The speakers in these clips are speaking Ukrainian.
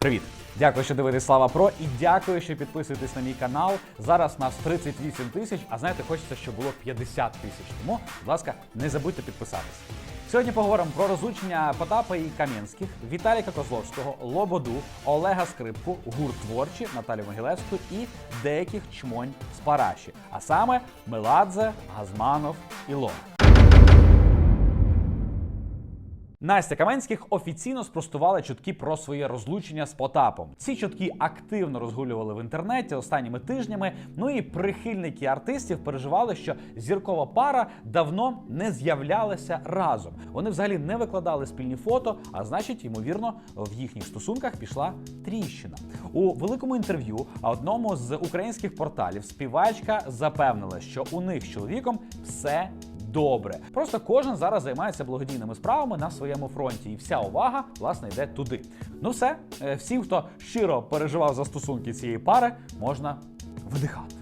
Привіт! Дякую, що дивитесь Слава Про і дякую, що підписуєтесь на мій канал. Зараз нас 38 тисяч, а знаєте, хочеться, щоб було 50 тисяч. Тому, будь ласка, не забудьте підписатись. Сьогодні поговоримо про розлучення Потапа і Кам'янських, Віталіка Козловського, Лободу, Олега Скрипку, гурт творчі, Наталю Могилевську і деяких чмонь з Параші. А саме Меладзе, Газманов і Лох. Настя Каменських офіційно спростувала чутки про своє розлучення з Потапом. Ці чутки активно розгулювали в інтернеті останніми тижнями. Ну і прихильники артистів переживали, що зіркова пара давно не з'являлася разом. Вони взагалі не викладали спільні фото, а значить, ймовірно, в їхніх стосунках пішла тріщина. У великому інтерв'ю одному з українських порталів співачка запевнила, що у них з чоловіком все добре. Просто кожен зараз займається благодійними справами на своєму фронті, і вся увага власне йде туди. Ну все, Е, всім, хто щиро переживав за стосунки цієї пари, можна видихати.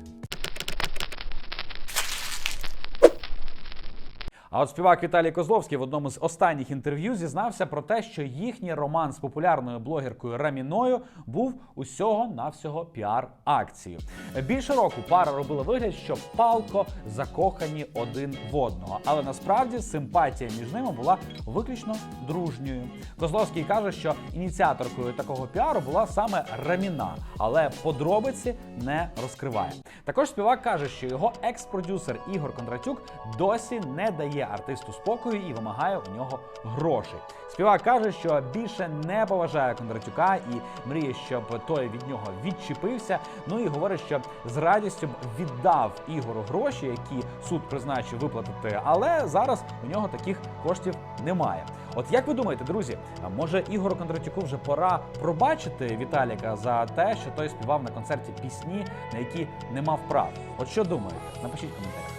А от співак Віталій Козловський в одному з останніх інтерв'ю зізнався про те, що їхній роман з популярною блогеркою Раміною був усього навсього піар-акцією. Більше року пара робила вигляд, що палко закохані один в одного, але насправді симпатія між ними була виключно дружньою. Козловський каже, що ініціаторкою такого піару була саме Раміна, але подробиці не розкриває. Також співак каже, що його екс-продюсер Ігор Кондратюк досі не дає артисту спокою і вимагає у нього грошей. Співак каже, що більше не поважає Кондратюка і мріє, щоб той від нього відчепився. Ну і говорить, що з радістю віддав Ігору гроші, які суд призначив виплатити, але зараз у нього таких коштів немає. От як ви думаєте, друзі, може Ігору Кондратюку вже пора пробачити Віталіка за те, що той співав на концерті пісні, на які не мав прав? От що думаєте? Напишіть в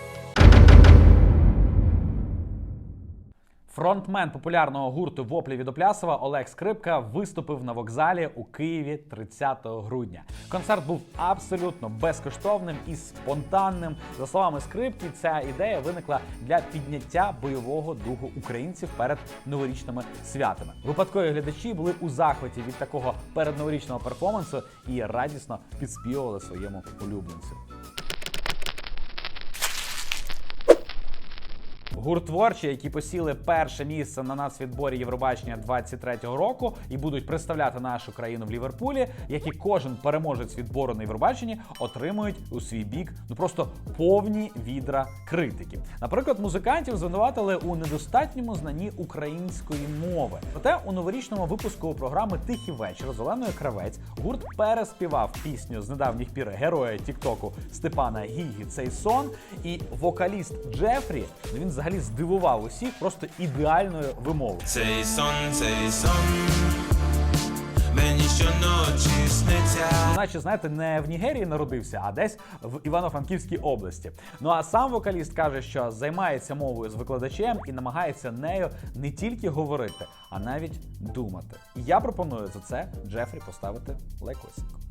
Фронтмен популярного гурту Воплі від Оплясова Олег Скрипка виступив на вокзалі у Києві 30 грудня. Концерт був абсолютно безкоштовним і спонтанним. За словами скрипки, ця ідея виникла для підняття бойового духу українців перед новорічними святами. Випадкові глядачі були у захваті від такого передноворічного перформансу і радісно підспівували своєму улюбленцю. Гурт творчі, які посіли перше місце на нацвідборі Євробачення 23-го року і будуть представляти нашу країну в Ліверпулі, як і кожен переможець відбору на Євробаченні, отримують у свій бік ну просто повні відра критики. Наприклад, музикантів звинуватили у недостатньому знанні української мови. Проте у новорічному випуску програми Тихий вечір з Оленою Кравець гурт переспівав пісню з недавніх пір героя Тіктоку Степана Гігі цей сон. І вокаліст Джефрі ну він взагалі здивував усіх просто ідеальною вимовою. Цей сон, цей сон, мені щоночі сниться. Наче знаєте, не в Нігерії народився, а десь в Івано-Франківській області. Ну а сам вокаліст каже, що займається мовою з викладачем і намагається нею не тільки говорити, а навіть думати. І я пропоную за це Джефрі поставити лайкосик.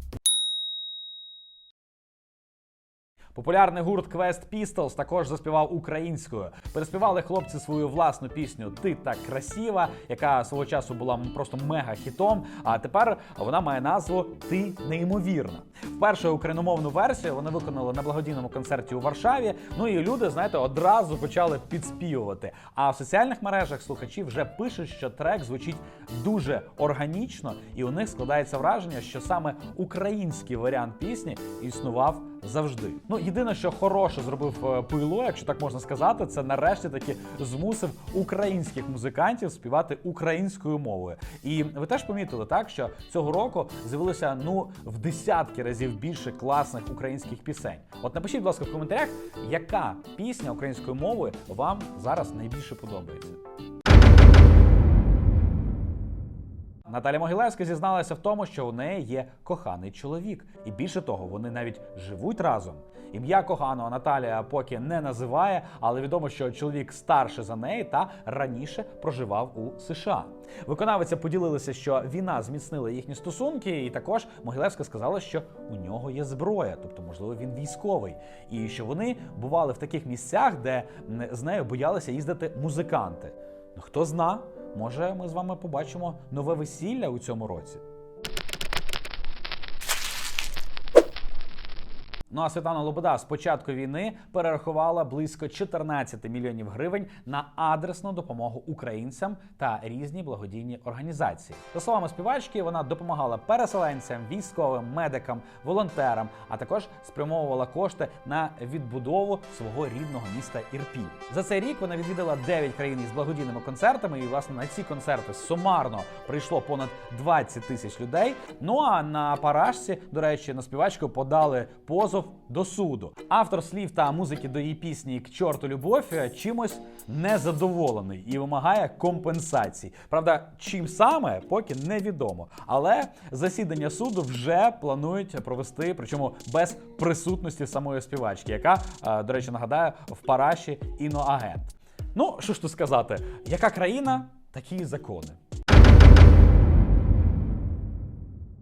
Популярний гурт Quest Pistols також заспівав українською. Переспівали хлопці свою власну пісню Ти так красива, яка свого часу була просто мега хітом. А тепер вона має назву Ти неймовірна. Вперше україномовну версію вони виконали на благодійному концерті у Варшаві. Ну і люди, знаєте, одразу почали підспівувати. А в соціальних мережах слухачі вже пишуть, що трек звучить дуже органічно, і у них складається враження, що саме український варіант пісні існував завжди. Ну єдине, що хороше зробив е, Пило, якщо так можна сказати, це нарешті таки змусив українських музикантів співати українською мовою. І ви теж помітили так, що цього року з'явилося ну в десятки разів більше класних українських пісень. От напишіть, будь ласка, в коментарях, яка пісня українською мовою вам зараз найбільше подобається. Наталя Могилевська зізналася в тому, що у неї є коханий чоловік, і більше того, вони навіть живуть разом. Ім'я коханого Наталія поки не називає, але відомо, що чоловік старше за неї та раніше проживав у США. Виконавиця поділилася, що війна зміцнила їхні стосунки, і також Могилевська сказала, що у нього є зброя, тобто, можливо, він військовий, і що вони бували в таких місцях, де з нею боялися їздити музиканти. Ну хто зна, може, ми з вами побачимо нове весілля у цьому році. Ну а Світлана Лобода з початку війни перерахувала близько 14 мільйонів гривень на адресну допомогу українцям та різні благодійні організації. За словами співачки, вона допомагала переселенцям, військовим, медикам, волонтерам, а також спрямовувала кошти на відбудову свого рідного міста Ірпінь. За цей рік вона відвідала 9 країн із благодійними концертами, і власне на ці концерти сумарно прийшло понад 20 тисяч людей. Ну а на парашці, до речі, на співачку подали позов до суду. Автор слів та музики до її пісні К чорту любов е, чимось незадоволений і вимагає компенсацій. Правда, чим саме поки невідомо. Але засідання суду вже планують провести, причому без присутності самої співачки, яка, е, до речі, нагадаю, в параші іноагент. Ну, що ж тут сказати, яка країна, такі закони.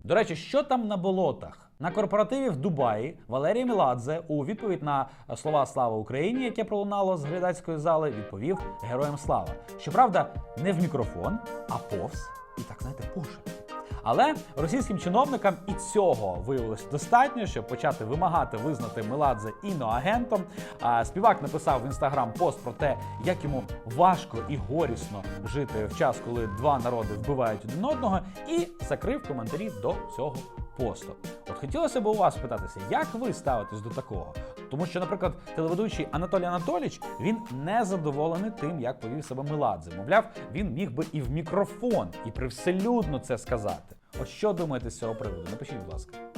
До речі, що там на болотах? На корпоративі в Дубаї Валерій Міладзе у відповідь на слова Слава Україні, яке пролунало з глядацької зали, відповів Героям слава. Щоправда, не в мікрофон, а повз і так знаєте, пошепки. Але російським чиновникам і цього виявилось достатньо, щоб почати вимагати визнати Меладзе іноагентом. А співак написав в інстаграм пост про те, як йому важко і горісно жити в час, коли два народи вбивають один одного, і закрив коментарі до цього посту. От хотілося б у вас спитатися, як ви ставитесь до такого? Тому що, наприклад, телеведучий Анатолій Анатолійович він не задоволений тим, як повів себе Меладзе. Мовляв, він міг би і в мікрофон, і привселюдно це сказати. От що думаєте з цього приводу? Напишіть, будь ласка.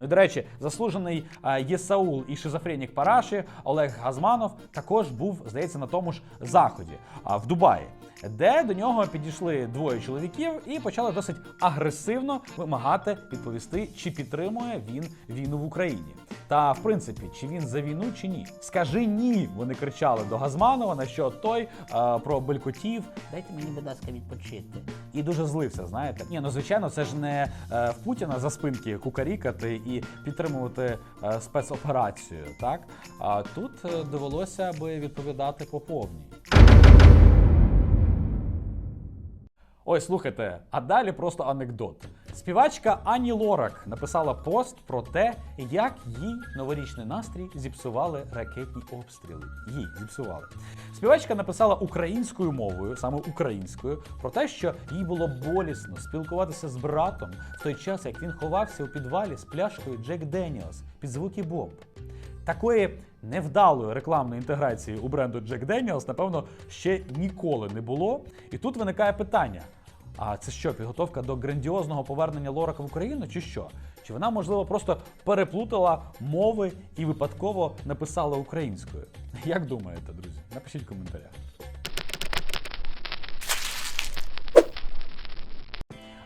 До речі, заслужений е, Єсаул і шизофренік Параші Олег Газманов також був, здається, на тому ж заході в Дубаї, де до нього підійшли двоє чоловіків і почали досить агресивно вимагати відповісти, чи підтримує він війну в Україні. Та в принципі, чи він за війну, чи ні. Скажи ні. Вони кричали до Газманова, на що той е, про белькотів. Дайте мені, будь ласка, відпочити. І дуже злився, знаєте. Ні, ну звичайно, це ж не е, в Путіна за спинки кукарікати і підтримувати е, спецоперацію. Так тут е, довелося би відповідати по повній. Ой, слухайте, а далі просто анекдот. Співачка Ані Лорак написала пост про те, як їй новорічний настрій зіпсували ракетні обстріли. Їй зіпсували. Співачка написала українською мовою, саме українською, про те, що їй було болісно спілкуватися з братом в той час, як він ховався у підвалі з пляшкою Джек Деніелс під звуки бомб. Такої невдалої рекламної інтеграції у бренду Jack Daniels, напевно, ще ніколи не було. І тут виникає питання: а це що, підготовка до грандіозного повернення Лорака в Україну, чи що? Чи вона, можливо, просто переплутала мови і випадково написала українською? Як думаєте, друзі? Напишіть в коментарях.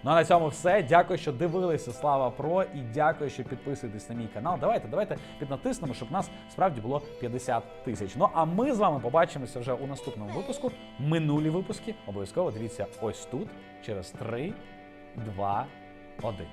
Ну а на цьому все. Дякую, що дивилися Слава Про і дякую, що підписуєтесь на мій канал. Давайте, давайте піднатиснемо, щоб нас справді було 50 тисяч. Ну а ми з вами побачимося вже у наступному випуску. Минулі випуски обов'язково дивіться ось тут через 3, 2, 1.